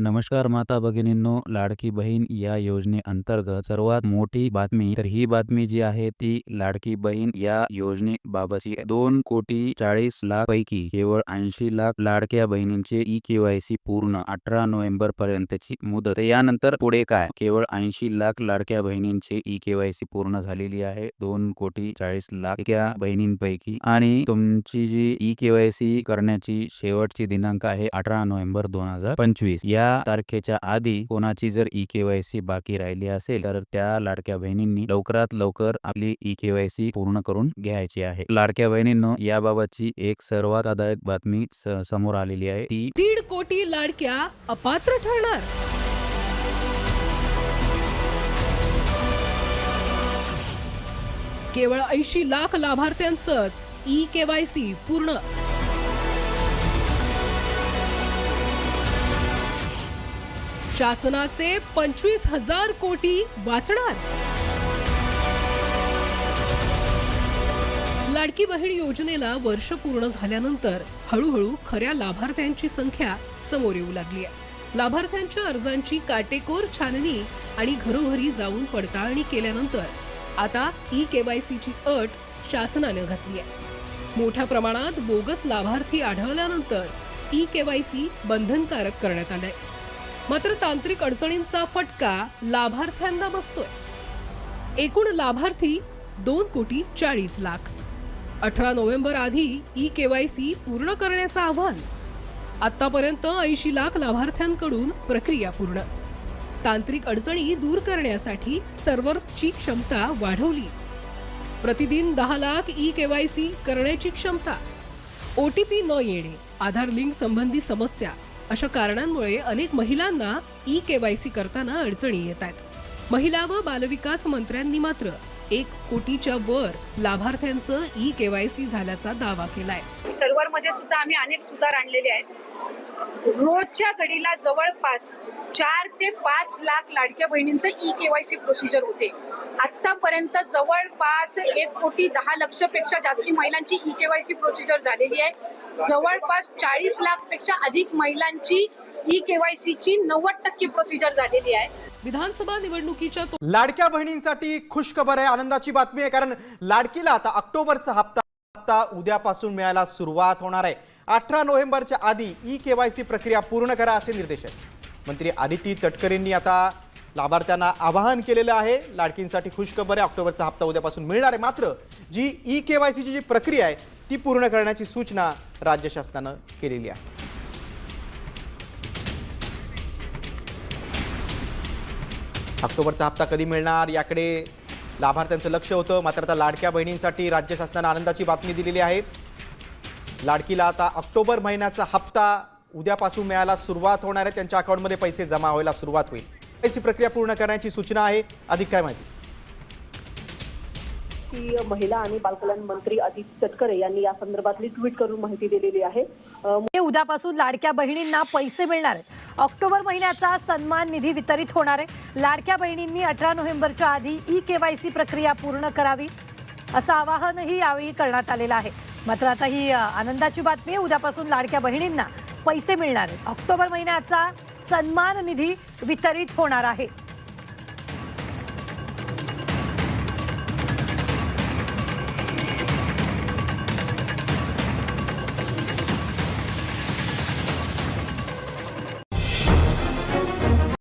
नमस्कार माता भगिनींनो लाडकी बहीण या योजनेअंतर्गत सर्वात मोठी बातमी तर ही बातमी जी आहे ती लाडकी बहीण या योजनेबाबतची आहे. दोन कोटी चाळीस लाख पैकी केवळ ऐंशी लाख लाडक्या बहिणींचे ई केवायसी पूर्ण अठरा नोव्हेंबर पर्यंतची मुदत. यानंतर पुढे काय? केवळ ऐंशी लाख लाडक्या बहिणींचे ई केवायसी पूर्ण झालेली आहे. दोन कोटी चाळीस लाख बहिणींपैकी. आणि तुमची जी ई केवायसी करण्याची शेवटची दिनांक आहे अठरा नोव्हेंबर दोन हजार पंचवीस. या तारखेच्या आधी कोणाची जर ई केवायसी बाकी राहिली असेल तर त्या लाडक्या बहिणींनी लवकरात लवकर आपली ई केवायसी पूर्ण करून घ्यायची आहे. लाडक्या बहिणींनो याबाबतची एक सर्वात आदायक बातमी समोर आलेली आहे. ती दीड कोटी लाडक्या अपात्र ठरणार. केवळ ऐंशी लाख लाभार्थ्यांचंच ई केवायसी पूर्ण. शासनाचे पंचवीस हजार कोटी वाचणार? लाडकी बहीण योजनेला वर्ष पूर्ण झाल्यानंतर हळूहळू खऱ्या लाभार्थ्यांची संख्या समोर येऊ लागली आहे. लाभार्थ्यांच्या अर्जांची काटेकोर छाननी आणि घरोघरी जाऊन पडताळणी केल्यानंतर आता ई केवायसीची अट शासनानं घातली आहे. मोठ्या प्रमाणात बोगस लाभार्थी आढळल्यानंतर ई केवायसी बंधनकारक करण्यात आलंय. मात्र तांत्रिक अडचणींचा फटका लाभार्थ्यांना बसतोय. एकूण लाभार्थी दोन कोटी चाळीस लाख. अठरा नोव्हेंबर आधी ई केवायसी पूर्ण करण्याचं आव्हान. आतापर्यंत ऐंशी लाख लाभार्थ्यांकडून प्रक्रिया पूर्ण. तांत्रिक अडचणी दूर करण्यासाठी सर्व्हरची क्षमता वाढवली. प्रतिदिन दहा लाख ई केवायसी करण्याची क्षमता. ओ टी पी न येणे आधार लिंक संबंधी समस्या अशा कारणांमुळे अनेक महिलांना ई केवायसी करताना अडचणी येत आहेत. महिला व बालविकास मंत्र्यांनी मात्र एक कोटीच्या वर लाभार्थ्यांचं ई केवायसी झाल्याचा दावा केलाय. सर्व्हरमध्ये सुद्धा आम्ही अनेक सुधार आणलेले आहेत. रोजच्या घडीला जवळपास चार ते पाच लाख लाडक्या बहिणींचं ई केवायसी प्रोसिजर होते. आतापर्यंत जवळपास एक कोटी दहा लक्षपेक्षा जास्ती महिलांची ई केवायसी प्रोसिजर झालेली आहे. जवळपास चाळीस लाखपेक्षा अधिक महिलांची ई केवायसीची नव्वद टक्के प्रोसिजर झालेली आहे. विधानसभा निवडणुकीच्या तो- लाडक्या बहिणींसाठी खुश खबर आहे. आनंदाची बातमी आहे कारण लाडकीला आता ऑक्टोबरचा हप्ता हप्ता उद्यापासून मिळायला सुरुवात होणार आहे. अठरा नोव्हेंबरच्या आधी ई केवायसी प्रक्रिया पूर्ण करा असे निर्देश आहेत. मंत्री आदिती तटकरेंनी आता लाभार्थ्यांना आवाहन केलेलं आहे. लाडकींसाठी खुशखबर आहे ऑक्टोबरचा हप्ता उद्यापासून मिळणार आहे. मात्र जी ई के वाय सीची जी प्रक्रिया आहे ती पूर्ण करण्याची सूचना राज्य शासनानं केलेली आहे. ऑक्टोबरचा हप्ता कधी मिळणार याकडे लाभार्थ्यांचं लक्ष होतं. मात्र आता लाडक्या बहिणींसाठी राज्य शासनानं आनंदाची बातमी दिलेली आहे. लाडकीला आता ऑक्टोबर महिन्याचा हप्ता उद्यापासून मिळायला सुरुवात होणार आहे. त्यांच्या अकाउंटमध्ये पैसे जमा व्हायला सुरुवात होईल. प्रक्रिया पूर्ण करण्याची सूचना आहे. अधिक काय माहिती? की महिला आणि बालकल्याण मंत्री आदित्य तटकरे यांनी या संदर्भातली ट्विट करून माहिती दिलेली आहे. उद्यापासून लाडक्या बहिणींना पैसे मिळणार आहेत. ऑक्टोबर महिन्याचा सन्मान निधी वितरित होणार आहे. लाडक्या बहिणींनी अठरा नोव्हेंबरच्या आधी ई केवायसी प्रक्रिया पूर्ण करावी असं आवाहनही यावेळी करण्यात आलेलं आहे. मात्र आता ही आनंदाची बातमी आहे. उद्यापासून लाडक्या बहिणींना पैसे मिळणार आहेत. ऑक्टोबर महिन्याचा सन्मान निधी वितरित होणार आहे.